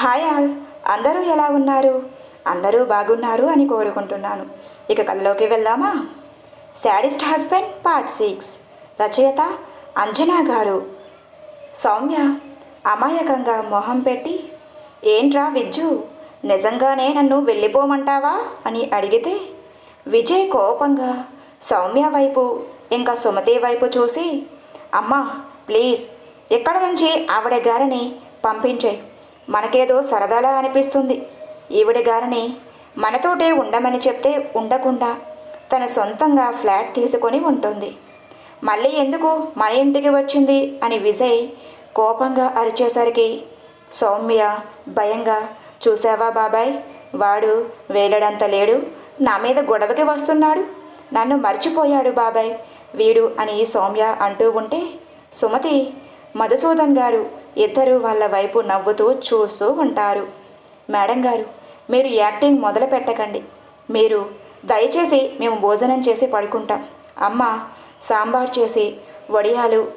Hi all అందరూ ఎలా ఉన్నారు? అందరూ బాగున్నారు అని కోరుకుంటున్నాను. ఇక కథలోకి వెళ్దామా? Sadist husband part six. రచయిత అంజనా గారు. సౌమ్య అమాయకంగా మొహం పెట్టి ఏంట్రా విజ్జు నిజంగానే నన్ను వెళ్ళిపోమంటావా? అని అడిగితే విజయ్ కోపంగా సౌమ్య వైపు ఇంకా సుమతి వైపు చూసి అమ్మా ప్లీజ్ ఇక్కడ నుంచి ఆవిడ గారిని పంపించే మనకేదో సరదాలా అనిపిస్తుంది. ఈవిడ గారిని మనతోటే ఉండమని చెప్తే ఉండకుండా తన సొంతంగా ఫ్లాట్ తీసుకొని ఉంటుంది. మళ్ళీ ఎందుకు మన ఇంటికి వచ్చింది? అని విజయ్ కోపంగా అరిచేసరికి సౌమ్య భయంగా చూసావా బాబాయ్? వాడు వేలడంత లేడు. నా మీద గొడవకి వస్తున్నాడు. నన్ను మర్చిపోయాడు బాబాయ్. వీడు అని సౌమ్య అంటూ ఉంటే సుమతి మధుసూదన్ గారు ఇద్దరు వాళ్ళ వైపు నవ్వుతూ చూస్తూ ఉంటారు. మేడం గారు మీరు యాక్టింగ్ మొదలు పెట్టకండి. మీరు దయచేసి మేము భోజనం చేసి పడుకుంటాం. అమ్మ సాంబార్ చేసి వడియాలు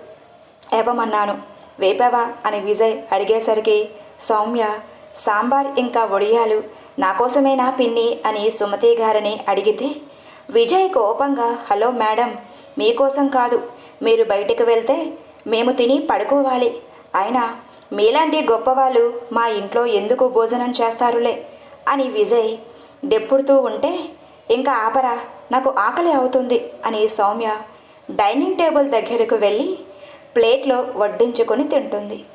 ఇవ్వమన్నాను వేపావా? అని విజయ్ అడిగేసరికి సౌమ్య సాంబార్ ఇంకా వడియాలు నా కోసమేనా పిన్ని? అని సుమతి గారిని అడిగితే విజయ్ కోపంగా హలో మేడం మీకోసం కాదు. మీరు బయటికి వెళ్తే మేము తిని పడుకోవాలి. అయినా మీలాంటి గొప్పవాళ్ళు మా ఇంట్లో ఎందుకు భోజనం చేస్తారులే? అని విజయ్ డెప్పుడుతూ ఉంటే ఇంకా ఆపరా నాకు ఆకలి అవుతుంది అని సౌమ్య డైనింగ్ టేబుల్ దగ్గరకు వెళ్ళి ప్లేట్లో వడ్డించుకొని తింటుంది.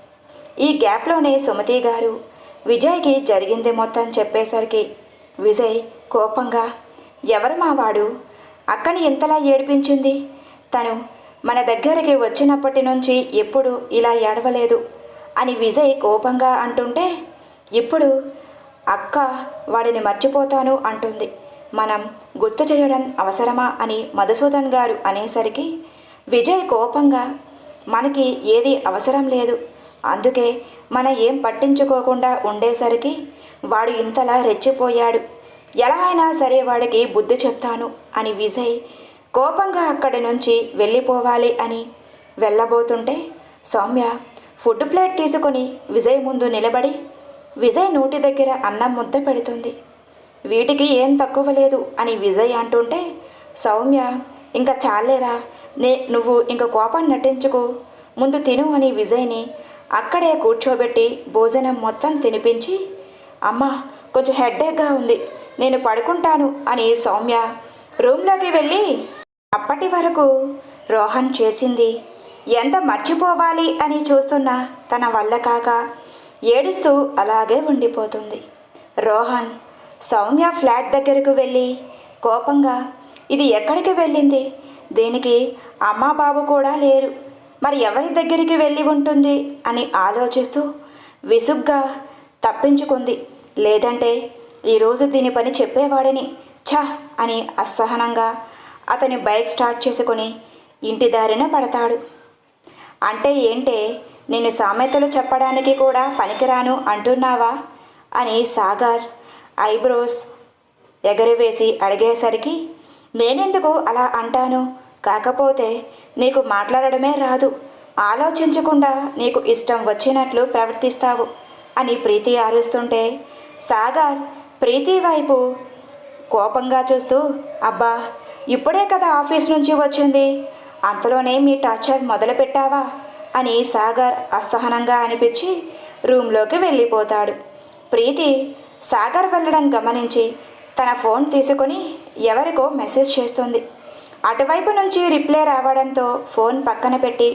ఈ గ్యాప్లోనే సుమతి గారు విజయ్కి జరిగింది మొత్తం చెప్పేసరికి విజయ్ కోపంగా ఎవరు మావాడు? అక్కని ఇంతలా ఏడిపించింది? తను మన దగ్గరికి వచ్చినప్పటి నుంచి ఎప్పుడు ఇలా ఏడవలేదు అని విజయ్ కోపంగా అంటుంటే ఇప్పుడు అక్క వాడిని మర్చిపోతాను అంటుంది. మనం గుర్తు చేయడం అవసరమా? అని మధుసూదన్ గారు అనేసరికి విజయ్ కోపంగా మనకి ఏది అవసరం లేదు. అందుకే మనం ఏం పట్టించుకోకుండా ఉండేసరికి వాడు ఇంతలా రెచ్చిపోయాడు. ఎలా అయినా సరే వాడికి బుద్ధి చెప్తాను అని విజయ్ కోపంగా అక్కడి నుంచి వెళ్ళిపోవాలి అని వెళ్ళబోతుంటే సౌమ్య ఫుడ్ ప్లేట్ తీసుకొని విజయ్ ముందు నిలబడి విజయ్ నోటి దగ్గర అన్నం ముద్ద పెడుతుంది. వీటికి ఏం తక్కువ లేదు అని విజయ్ అంటుంటే సౌమ్య ఇంకా చాలేరా నే నువ్వు ఇంక కోపం నటించుకో. ముందు తిను అని విజయ్ని అక్కడే కూర్చోబెట్టి భోజనం మొత్తం తినిపించి అమ్మా కొంచెం హెడ్డేక్గా ఉంది నేను పడుకుంటాను అని సౌమ్య రూమ్లోకి వెళ్ళి అప్పటి వరకు రోహన్ చేసింది ఎంత మర్చిపోవాలి అని చూస్తున్నా తన వల్ల కాక ఏడుస్తూ అలాగే ఉండిపోతుంది. రోహన్ సౌమ్య ఫ్లాట్ దగ్గరకు వెళ్ళి కోపంగా ఇది ఎక్కడికి వెళ్ళింది? దీనికి అమ్మా బాబు కూడా లేరు. మరి ఎవరి దగ్గరికి వెళ్ళి ఉంటుంది? అని ఆలోచిస్తూ విసుగ్గా తప్పించుకుంది. లేదంటే ఈరోజు దీని పని చెప్పేవాడిని. ఛ! అని అసహనంగా అతని బైక్ స్టార్ట్ చేసుకొని ఇంటి దారిన పడతాడు. అంటే ఏంటే నేను సామెతలు చెప్పడానికి కూడా పనికిరాను అంటున్నావా? అని సాగర్ ఐబ్రోస్ ఎగరవేసి అడిగేసరికి నేనెందుకు అలా అంటాను? కాకపోతే నీకు మాట్లాడడమే రాదు. ఆలోచించకుండా నీకు ఇష్టం వచ్చినట్లు ప్రవర్తిస్తావు అని ప్రీతి ఆరుస్తుంటే సాగర్ ప్రీతి వైపు కోపంగా చూస్తూ అబ్బా ఇప్పుడే కదా ఆఫీస్ నుంచి వచ్చింది. అంతలోనే మీ టార్చర్ మొదలుపెట్టావా? అని సాగర్ అసహనంగా అనిపించి రూమ్లోకి వెళ్ళిపోతాడు. ప్రీతి సాగర్ వెళ్ళడం గమనించి తన ఫోన్ తీసుకొని ఎవరికో మెసేజ్ చేస్తుంది. అటువైపు నుంచి రిప్లై రావడంతో ఫోన్ పక్కన పెట్టి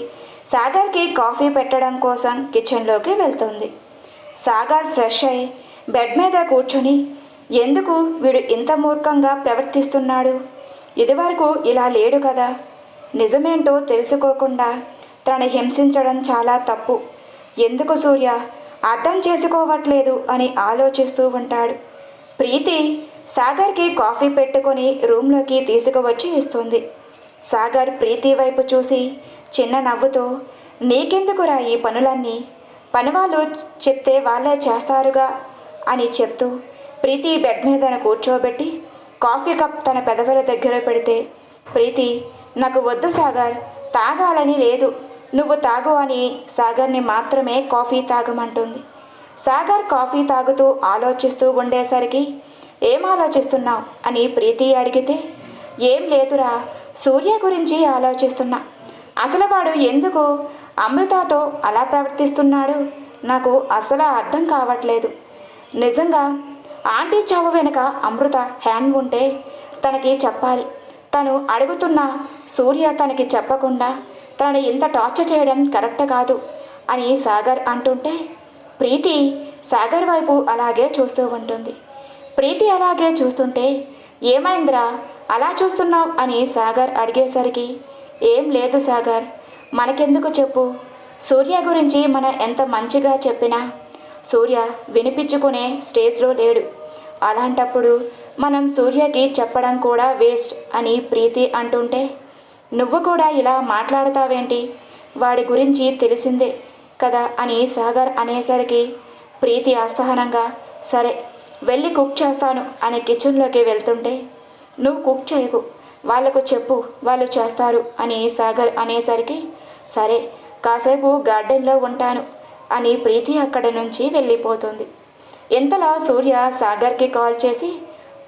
సాగర్కి కాఫీ పెట్టడం కోసం కిచెన్లోకి వెళ్తుంది. సాగర్ ఫ్రెష్ అయి బెడ్ మీద కూర్చొని ఎందుకు వీడు ఇంత మూర్ఖంగా ప్రవర్తిస్తున్నాడు? ఇదివరకు ఇలా లేడు కదా. నిజమేంటో తెలుసుకోకుండా తనని హింసించడం చాలా తప్పు. ఎందుకు సూర్య? అర్థం చేసుకోవట్లేదు అని ఆలోచిస్తూ ఉంటాడు. ప్రీతి సాగర్కి కాఫీ పెట్టుకొని రూమ్లోకి తీసుకువచ్చి ఇస్తుంది. సాగర్ ప్రీతి వైపు చూసి చిన్న నవ్వుతో నీకెందుకురా ఈ పనులన్నీ? పనివాళ్ళు చెప్తే వాళ్ళే చేస్తారుగా అని చెప్తూ ప్రీతి బెడ్ మీద కూర్చోబెట్టి కాఫీ కప్ తన పెదవుల దగ్గర పెడితే ప్రీతి నాకు వద్దు సాగర్ తాగాలని లేదు. నువ్వు తాగు అని సాగర్ని మాత్రమే కాఫీ తాగమంటుంది. సాగర్ కాఫీ తాగుతూ ఆలోచిస్తూ ఉండేసరికి ఏం ఆలోచిస్తున్నావు? అని ప్రీతి అడిగితే ఏం లేదురా సూర్య గురించి ఆలోచిస్తున్నా. అసలు వాడు ఎందుకు అమృతతో అలా ప్రవర్తిస్తున్నాడు? నాకు అసలు అర్థం కావట్లేదు. నిజంగా ఆంటీ చావు వెనుక అమృత హ్యాండ్ ఉంటే తనకి చెప్పాలి. తను అడుగుతున్న సూర్య తనకి చెప్పకుండా తనని ఇంత టార్చర్ చేయడం కరెక్ట్ కాదు అని సాగర్ అంటుంటే ప్రీతి సాగర్ వైపు అలాగే చూస్తూ ఉంటుంది. ప్రీతి అలాగే చూస్తుంటే ఏమైందిరా? అలా చూస్తున్నావు అని సాగర్ అడిగేసరికి ఏం లేదు సాగర్ మనకెందుకు చెప్పు? సూర్య గురించి మనం ఎంత మంచిగా చెప్పినా సూర్య వినిపించుకునే స్టేజ్లో లేడు. అలాంటప్పుడు మనం సూర్యకి చెప్పడం కూడా వేస్ట్ అని ప్రీతి అంటుంటే నువ్వు కూడా ఇలా మాట్లాడతావేంటి? వాడి గురించి తెలిసిందే కదా అని సాగర్ అనేసరికి ప్రీతి అసహనంగా సరే వెళ్ళి కుక్ చేస్తాను అని కిచెన్లోకి వెళ్తుంటే నువ్వు కుక్ చేయకు వాళ్ళకు చెప్పు వాళ్ళు చేస్తారు అని సాగర్ అనేసరికి సరే కాసేపు గార్డెన్లో ఉంటాను అని ప్రీతి అక్కడి నుంచి వెళ్ళిపోతుంది. ఇంతలా సూర్య సాగర్కి కాల్ చేసి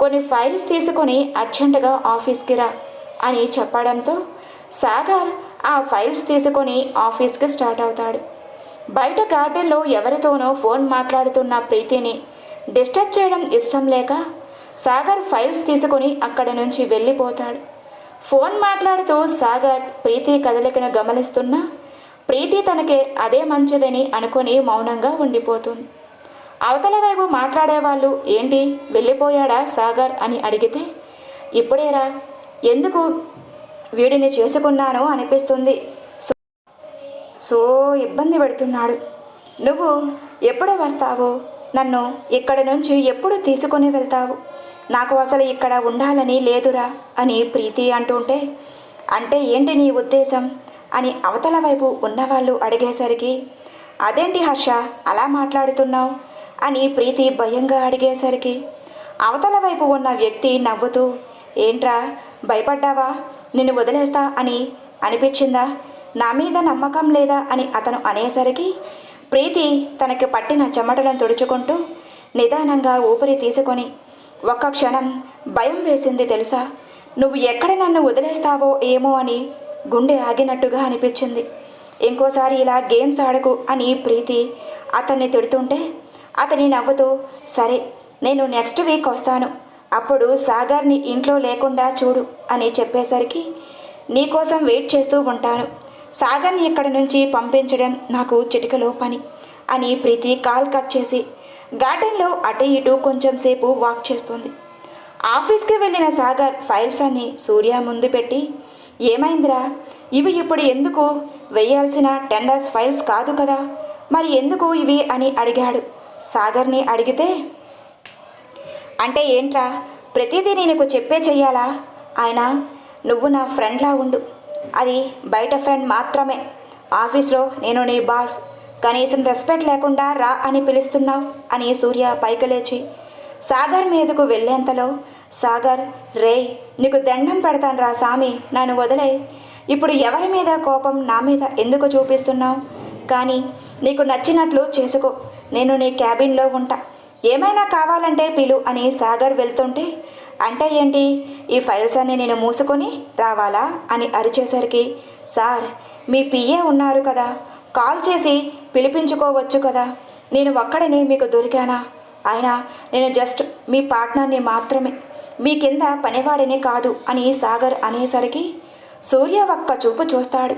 కొన్ని ఫైల్స్ తీసుకొని అర్జెంటుగా ఆఫీస్కి రా అని చెప్పడంతో సాగర్ ఆ ఫైల్స్ తీసుకొని ఆఫీస్కి స్టార్ట్ అవుతాడు. బయట గార్డెన్లో ఎవరితోనో ఫోన్ మాట్లాడుతున్న ప్రీతిని డిస్టర్బ్ చేయడం ఇష్టం లేక సాగర్ ఫైల్స్ తీసుకొని అక్కడి నుంచి వెళ్ళిపోతాడు. ఫోన్ మాట్లాడుతూ సాగర్ ప్రీతి కదలికను గమనిస్తున్నా ప్రీతి తనకే అదే మంచిదని అనుకుని మౌనంగా ఉండిపోతుంది. అవతల వైపు మాట్లాడేవాళ్ళు ఏంటి వెళ్ళిపోయాడా సాగర్? అని అడిగితే ఇప్పుడేరా ఎందుకు వీడిని చేసుకున్నాను అనిపిస్తుంది. సో సో ఇబ్బంది పెడుతున్నాడు. నువ్వు ఎప్పుడు వస్తావు నన్ను ఇక్కడ నుంచి ఎప్పుడు తీసుకొని వెళ్తావు? నాకు అసలు ఇక్కడ ఉండాలని లేదురా అని ప్రీతి అంటుంటే అంటే ఏంటి నీ ఉద్దేశం? అని అవతల వైపు ఉన్నవాళ్ళు అడిగేసరికి అదేంటి హర్ష అలా మాట్లాడుతున్నావు? అని ప్రీతి భయంగా అడిగేసరికి అవతల వైపు ఉన్న వ్యక్తి నవ్వుతూ ఏంట్రా భయపడ్డావా? నిన్ను వదిలేస్తా అని అనిపించిందా? నా మీద నమ్మకం లేదా? అని అతను అనేసరికి ప్రీతి తనకి పట్టిన చెమటలను తుడుచుకుంటూ నిదానంగా ఊపిరి తీసుకొని ఒక్క క్షణం భయం వేసింది తెలుసా? నువ్వు ఎక్కడ నన్ను వదిలేస్తావో ఏమో అని గుండె ఆగినట్టుగా అనిపించింది. ఇంకోసారి ఇలా గేమ్స్ ఆడకు అని ప్రీతి అతన్ని తిడుతుంటే అతని నవ్వుతూ సరే నేను నెక్స్ట్ వీక్ వస్తాను. అప్పుడు సాగర్ని ఇంట్లో లేకుండా చూడు అని చెప్పేసరికి నీకోసం వెయిట్ చేస్తూ ఉంటాను. సాగర్ని ఇక్కడి నుంచి పంపించడం నాకు చిటికలో పని అని ప్రీతి కాల్ కట్ చేసి గార్డెన్లో అటు ఇటు కొంచెం సేపు వాక్ చేస్తుంది. ఆఫీస్కి వెళ్ళిన సాగర్ ఫైల్స్ అన్ని సూర్య ముందు పెట్టి ఏమైందిరా? ఇవి ఇప్పుడు ఎందుకు? వేయాల్సిన టెండర్స్ ఫైల్స్ కాదు కదా. మరి ఎందుకు ఇవి అని అడిగాడు. సాగర్ని అడిగితే అంటే ఏంట్రా? ప్రతిదీ నీకు చెప్పే చెయ్యాలా? ఆయన నువ్వు నా ఫ్రెండ్లా ఉండు. అది బయట ఫ్రెండ్ మాత్రమే. ఆఫీస్లో నేను నీ బాస్. కనీసం రెస్పెక్ట్ లేకుండా రా అని పిలుస్తున్నావు అని సూర్య పైకి లేచి సాగర్ మీదకు వెళ్ళేంతలో సాగర్ రే నీకు దండం పెడతాను రా సామి నన్ను వదిలే. ఇప్పుడు ఎవరి మీద కోపం నా మీద ఎందుకు చూపిస్తున్నావు? కానీ నీకు నచ్చినట్లు చేసుకో. నేను నీ క్యాబిన్లో ఉంటా. ఏమైనా కావాలంటే పిలు అని సాగర్ వెళ్తుంటే అంటే ఏంటి? ఈ ఫైల్స్ అన్ని నేను మూసుకొని రావాలా? అని అరిచేసరికి సార్ మీ పిఏ ఉన్నారు కదా. కాల్ చేసి పిలిపించుకోవచ్చు కదా. నేను ఒక్కడిని మీకు దొరికానా? అయినా నేను జస్ట్ మీ పార్ట్నర్ని మాత్రమే. మీ కింద పనివాడనే కాదు అని సాగర్ అనేసరికి సూర్య ఒక్క చూపు చూస్తాడు.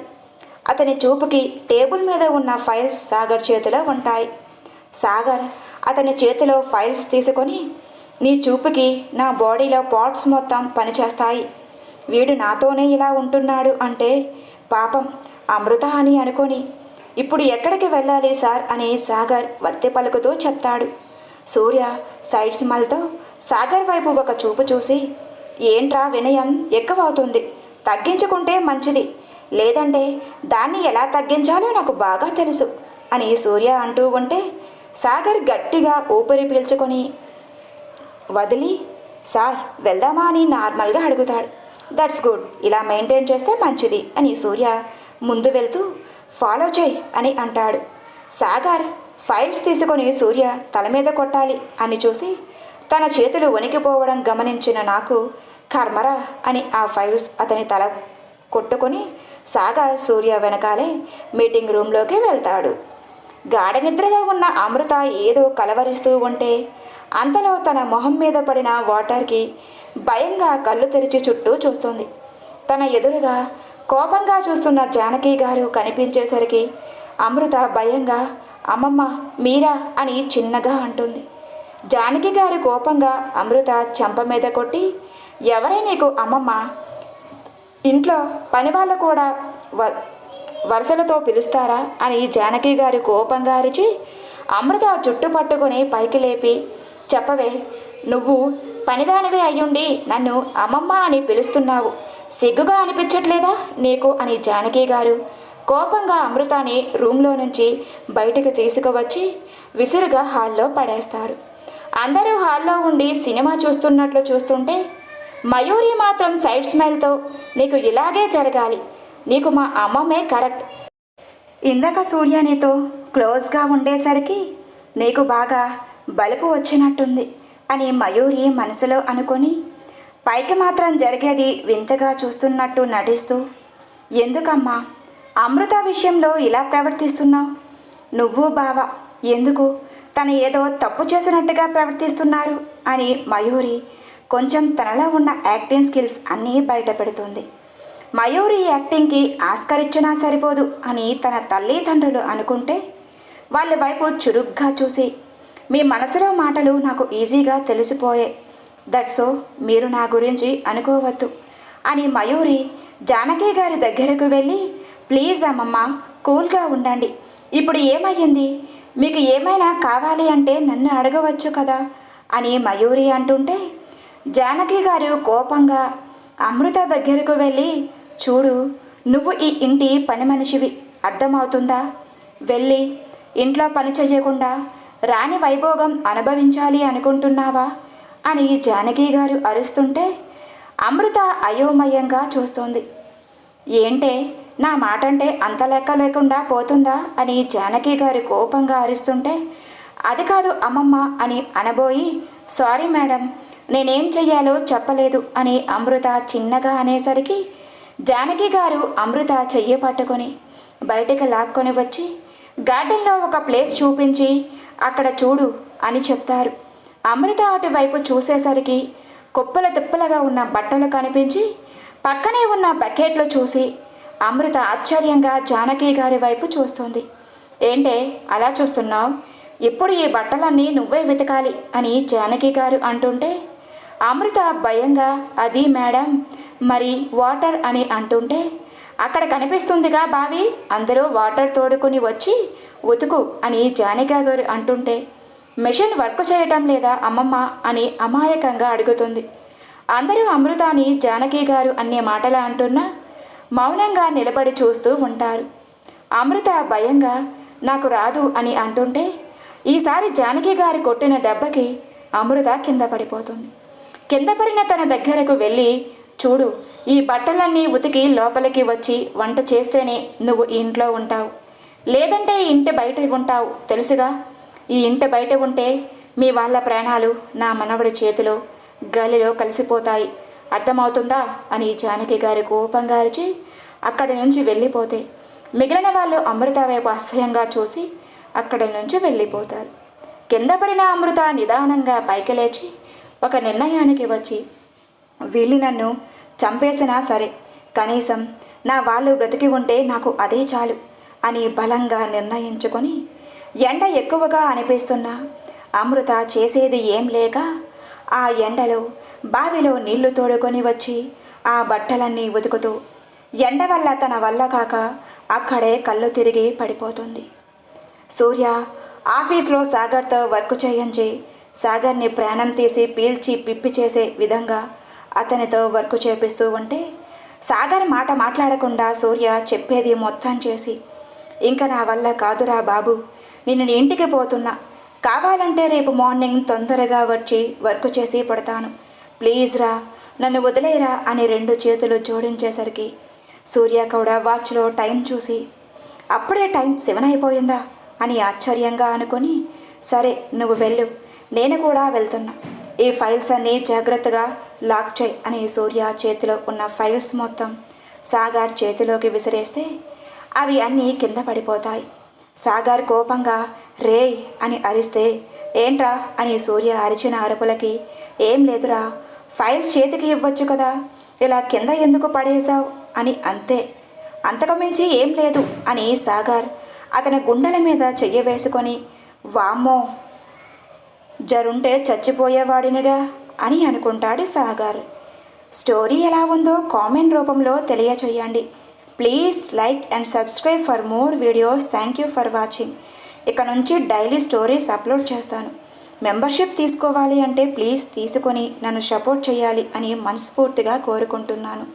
అతని చూపుకి టేబుల్ మీద ఉన్న ఫైల్స్ సాగర్ చేతిలో ఉంటాయి. సాగర్ అతని చేతిలో ఫైల్స్ తీసుకొని నీ చూపుకి నా బాడీలో పార్ట్స్ మొత్తం పనిచేస్తాయి. వీడు నాతోనే ఇలా ఉంటున్నాడు అంటే పాపం అమృత అని అనుకొని ఇప్పుడు ఎక్కడికి వెళ్ళాలి సార్? అని సాగర్ వత్తి పలుకుతూ చెప్తాడు. సూర్య సైడ్స్మల్తో సాగర్ వైపు ఒక చూపు చూసి ఏంట్రా వినయం? ఎక్కువ అవుతుంది తగ్గించుకుంటే మంచిది. లేదంటే దాన్ని ఎలా తగ్గించాలో నాకు బాగా తెలుసు అని సూర్య అంటూ ఉంటే సాగర్ గట్టిగా ఊపిరి పీల్చుకొని వదిలి సార్ వెళ్దామా అని నార్మల్గా అడుగుతాడు. That's good. ఇలా మెయింటైన్ చేస్తే మంచిది అని సూర్య ముందు వెళ్తూ ఫాలో చేయి అని అంటాడు. సాగర్ ఫైల్స్ తీసుకొని సూర్య తల మీద కొట్టాలి అని చూసి తన చేతులు వణికిపోవడం గమనించిన నాకు కర్మరా అని ఆ ఫైల్స్ అతని తల కొట్టుకొని సాగర్ సూర్య వెనకాలే మీటింగ్ రూమ్లోకి వెళ్తాడు. గాఢ నిద్రలో ఉన్న అమృత ఏదో కలవరిస్తూ ఉంటే అంతలో తన మొహం మీద పడిన వాటర్కి భయంగా కళ్ళు తెరిచి చుట్టూ చూస్తుంది. తన ఎదురుగా కోపంగా చూస్తున్న జానకి గారు కనిపించేసరికి అమృత భయంగా అమ్మమ్మ మీరా అని చిన్నగా అంటుంది. జానకి గారు కోపంగా అమృత చెంప మీద కొట్టి ఎవరే నీకు అమ్మమ్మ? ఇంట్లో పని వాళ్ళు కూడా వ వరుసలతో పిలుస్తారా? అని జానకి గారు కోపంగా అరిచి అమృత జుట్టు పట్టుకొని పైకి లేపి చెప్పవే నువ్వు పనిదానివే అయ్యుండి నన్ను అమ్మమ్మ అని పిలుస్తున్నావు. సిగ్గుగా అనిపించట్లేదా నీకు? అని జానకి గారు కోపంగా అమృతాని రూమ్లో నుంచి బయటకు తీసుకువచ్చి విసురుగా హాల్లో పడేస్తారు. అందరూ హాల్లో ఉండి సినిమా చూస్తున్నట్లు చూస్తుంటే మయూరి మాత్రం సైడ్ స్మైల్తో నీకు ఇలాగే జరగాలి. నీకు మా అమ్మమే కరెక్ట్. ఇందాక సూర్య నీతో క్లోజ్గా ఉండేసరికి నీకు బాగా బలుపు వచ్చినట్టుంది అని మయూరి మనసులో అనుకొని పైకి మాత్రం జరిగేది వింతగా చూస్తున్నట్టు నటిస్తూ ఎందుకమ్మా అమృత విషయంలో ఇలా ప్రవర్తిస్తున్నావు? నువ్వు బావ ఎందుకు? తను ఏదో తప్పు చేసినట్టుగా ప్రవర్తిస్తున్నారు అని మయూరి కొంచెం తనలో ఉన్న యాక్టింగ్ స్కిల్స్ అన్నీ బయటపెడుతుంది. మయూరి యాక్టింగ్కి ఆస్కర్ ఇచ్చినా సరిపోదు అని తన తల్లిదండ్రులు అనుకుంటే వాళ్ళ వైపు చురుగ్గా చూసి మీ మనసులో మాటలు నాకు ఈజీగా తెలిసిపోయే. దట్సో మీరు నా గురించి అనుకోవద్దు అని మయూరి జానకి గారి దగ్గరకు వెళ్ళి ప్లీజ్ అమ్మమ్మ కూల్గా ఉండండి. ఇప్పుడు ఏమయ్యింది? మీకు ఏమైనా కావాలి అంటే నన్ను అడగవచ్చు కదా? అని మయూరి అంటుంటే జానకి గారు కోపంగా అమృత దగ్గరకు వెళ్ళి చూడు నువ్వు ఈ ఇంటి పని మనిషివి అర్థమవుతుందా? వెళ్ళి ఇంట్లో పని చేయకుండా రాణి వైభోగం అనుభవించాలి అనుకుంటున్నావా? అని జానకి గారు అరుస్తుంటే అమృత అయోమయంగా చూస్తోంది. ఏంటే నా మాట అంటే అంత లెక్క లేకుండా పోతుందా అని జానకి గారి కోపంగా అరుస్తుంటే అది కాదు అమ్మమ్మ అని అనబోయి సారీ మేడం నేనేం చెయ్యాలో చెప్పలేదు అని అమృత చిన్నగా అనేసరికి జానకి గారు అమృత చెయ్యి పట్టుకొని బయటకు లాక్కొని వచ్చి గార్డెన్లో ఒక ప్లేస్ చూపించి అక్కడ చూడు అని చెప్తారు. అమృత అటువైపు చూసేసరికి కుప్పల తిప్పలుగా ఉన్న బట్టలు కనిపించి పక్కనే ఉన్న బకెట్లు చూసి అమృత ఆశ్చర్యంగా జానకి గారి వైపు చూస్తుంది. ఏంటే అలా చూస్తున్నావు? ఇప్పుడు ఈ బట్టలన్నీ నువ్వే వెతకాలి అని జానకి గారు అంటుంటే అమృత భయంగా అది మేడం మరి వాటర్ అని అంటుంటే అక్కడ కనిపిస్తుందిగా బావి అందరూ వాటర్ తోడుకుని వచ్చి ఉతుకు అని జానకి గారు అంటుంటే మిషన్ వర్క్ చేయటం లేదా అమ్మమ్మ అని అమాయకంగా అడుగుతుంది. అందరూ అమృతాని జానకి గారు అనే మాటలు అంటున్నా మౌనంగా నిలబడి చూస్తూ ఉంటారు. అమృత భయంగా నాకు రాదు అని అంటుంటే ఈసారి జానకి గారి కొట్టిన దెబ్బకి అమృత కింద పడిపోతుంది. కింద పడిన తన దగ్గరకు వెళ్ళి చూడు ఈ బట్టలన్నీ ఉతికి లోపలికి వచ్చి వంట చేస్తేనే నువ్వు ఈ ఇంట్లో ఉంటావు. లేదంటే ఈ ఇంటి బయట ఉంటావు తెలుసుగా? ఈ ఇంటి బయట ఉంటే మీ వాళ్ళ ప్రాణాలు నా మనవడి చేతిలో గాలిలో కలిసిపోతాయి. అర్థమవుతుందా? అని జానకి గారి కోపంగా అరిచి అక్కడి నుంచి వెళ్ళిపోతే మిగిలిన వాళ్ళు అమృత వైపు అసహ్యంగా చూసి అక్కడి నుంచి వెళ్ళిపోతారు. కింద పడిన అమృత నిదానంగా పైకి లేచి ఒక నిర్ణయానికి వచ్చి వీళ్ళు నన్ను చంపేసినా సరే కనీసం నా వాళ్ళు బ్రతికి ఉంటే నాకు అదే చాలు అని బలంగా నిర్ణయించుకొని ఎండ ఎక్కువగా అనిపిస్తున్నా అమృత చేసేది ఏం లేక ఆ ఎండలో బావిలో నీళ్ళు తోడుకొని వచ్చి ఆ బట్టలన్నీ ఉతుకుతూ ఎండ వల్ల తన వల్ల కాక అక్కడే కళ్ళు తిరిగి పడిపోతుంది. సూర్య ఆఫీస్లో సాగర్తో వర్క్ చేయించి సాగర్ని ప్రాణం తీసి పీల్చి పిప్పి చేసే విధంగా అతనితో వర్క్ చేపిస్తూ ఉంటే సాగర్ మాట మాట్లాడకుండా సూర్య చెప్పేది మొత్తం చేసి ఇంకా నా వల్ల కాదురా బాబు నేను ఇంటికి పోతున్నా. కావాలంటే రేపు మార్నింగ్ తొందరగా వచ్చి వర్క్ చేసి పడతాను. ప్లీజ్ రా నన్ను వదిలేరా అని రెండు చేతులు జోడించేసరికి సూర్య కూడా వాచ్లో టైం చూసి అప్పుడే టైం సెవెన్ అయిపోయిందా? అని ఆశ్చర్యంగా అనుకొని సరే నువ్వు వెళ్ళు నేను కూడా వెళ్తున్నా. ఈ ఫైల్స్ అన్నీ జాగ్రత్తగా లాక్ చేయి అని సూర్య చేతిలో ఉన్న ఫైల్స్ మొత్తం సాగర్ చేతిలోకి విసిరేస్తే అవి అన్నీ కింద పడిపోతాయి. సాగర్ కోపంగా రే అని అరిస్తే ఏంట్రా? అని సూర్య అరిచిన అరుపులకి ఏం లేదురా ఫైల్స్ చేతికి ఇవ్వచ్చు కదా. ఇలా కింద ఎందుకు పడేశావు? అని అంతే. అంతకుమించి ఏం లేదు అని సాగర్ అతని గుండెల మీద చెయ్యి వేసుకొని వామ్మో జరుంటే చచ్చిపోయేవాడినిగా అని అనుకుంటాడు సాగర్. స్టోరీ ఎలా ఉందో కామెంట్ రూపంలో తెలియచేయండి. Please like and subscribe for more videos. Thank you for watching. ఇక నుంచి డైలీ స్టోరీస్ అప్లోడ్ చేస్తాను. మెంబర్షిప్ తీసుకోవాలి అంటే ప్లీజ్ తీసుకొని నన్ను సపోర్ట్ చేయాలి అని మనస్ఫూర్తిగా కోరుకుంటున్నాను.